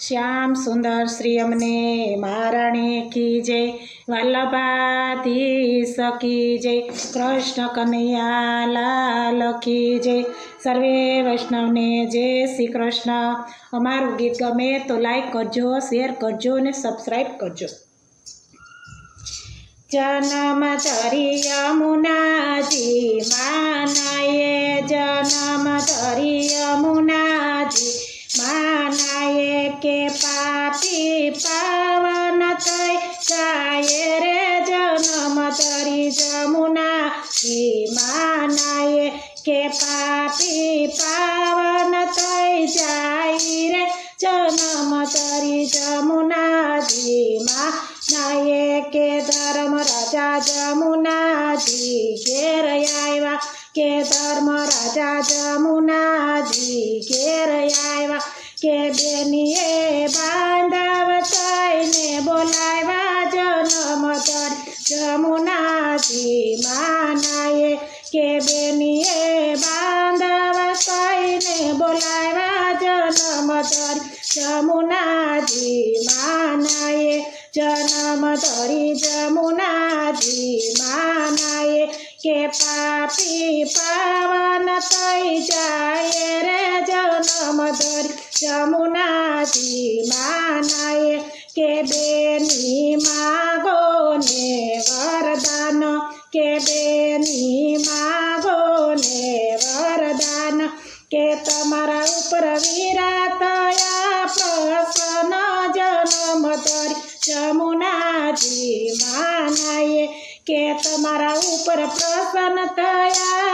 શ્યામ સુંદર શ્રી અમને મહારાણી કી જય વલ્લભાધીશ કી જય, કૃષ્ણ કનૈયા લાલ કી જય, સર્વે વૈષ્ણવને જય શ્રી કૃષ્ણ. અમારું ગીત ગમે તો લાઈક કરજો શેર કરજો અને સબસ્ક્રાઈબ કરજો. જન્મ ધરી યમુનાજી માનાએ જન્મ ધરી માનાએ કે પાપી પાવન થઈ જાય રે. જન્મ તરી જમુનાજીમાં નાયે કે ધર્મ રાજા જમુનાજી ઘેર આવ્યા કે ધર્મ રાજા જમુનાજી ઘેર આવ્યા કે બેનીએ બાંધવ થઈને બોલાવ્યા જન્મ તરી જમુનાજી માનાએ કે બેનીએ બાંધવ થઈને બોલાવ્યા જન્મ જમુનાજી માનાએ જન્મ ધરી. જમુનાજી માનાએ કે પાપી પાવન થઈ જાય રે જન્મ ધરી. જમુનાજી માનાએ કે બેની માગો ને વરદાન. કે બેની માગો કે તમારા ઉપર વિરાતયા પ્રસન્ન જન્મ ધરી. જમુનાજી માનાએ કે તમારા ઉપર પ્રસન્ન થયા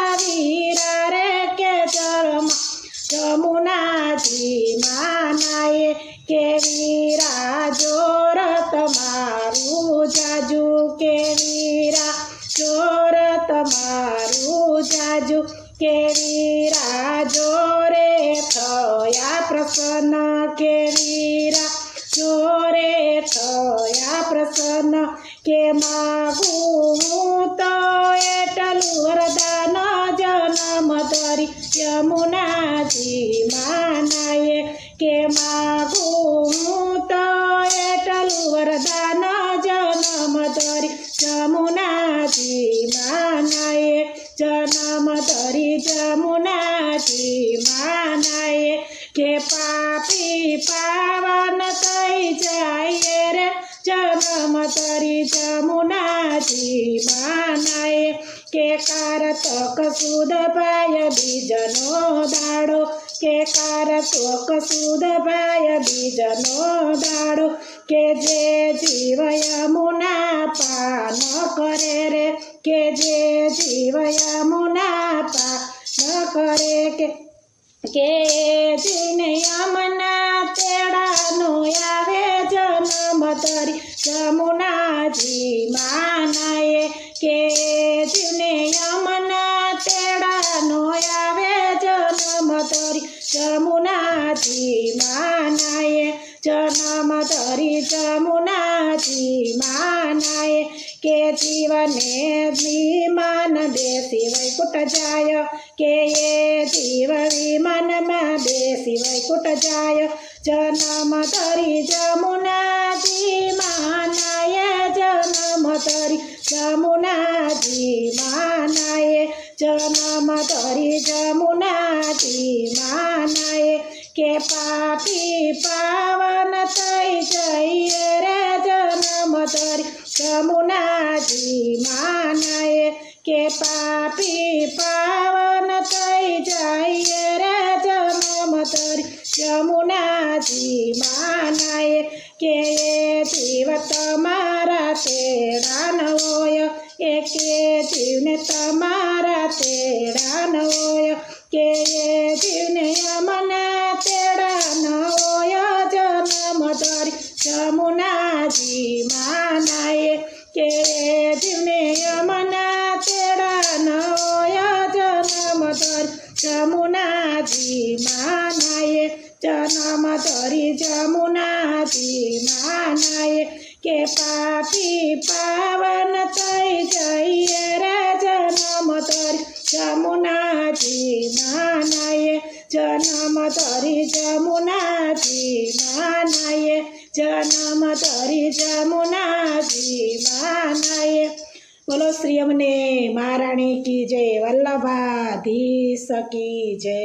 પ્રસન્ન કે માગું તો એટલું વરદાન જન્મ ધરી યમુનાજી માનાએ કે માગું તો એટલું વરદાન જન્મ ધરી જમુનાજી માનાએ જન્મ ધરી જમુનાજી કારતક સુદ ભાય બીજનો દાડો કે કારતક સુદ ભાય બીજનો દાડો કે જે જીવય મુના પાન કરે રે કે જે જીવય મુના પાન કરે કે કે જીને યમના કે જીવને વિમાન બેસી વૈકુટ જાય કે એ જીવ વિમાનમાં બેસી વૈકુટ જાય જન્મ તરી જમુનાજી માનાએ જન્મ તરી જમુનાજી માનાએ જન્મ તરી જમુનાજી માનાએ કે પાપી પાવન થઈ જઈએ રે ધરી જમુનાજી માનાએ કે પાપી પાવન થઈ જાય રે જન્મ ધરી જમુનાજી માનાએ કે જન્મ ધરી જમુનાથી માનાએ કે પાપી પાવન થઈ જઈએ રે જન્મ ધરી જમુનાજી માનાએ જન્મ ધરી જમુનાજી માના જન્મ ધરી જમુનાજી માનાએ બોલો શ્રી અમને મહારાણી કી જય વલ્લભાધીશ કી જય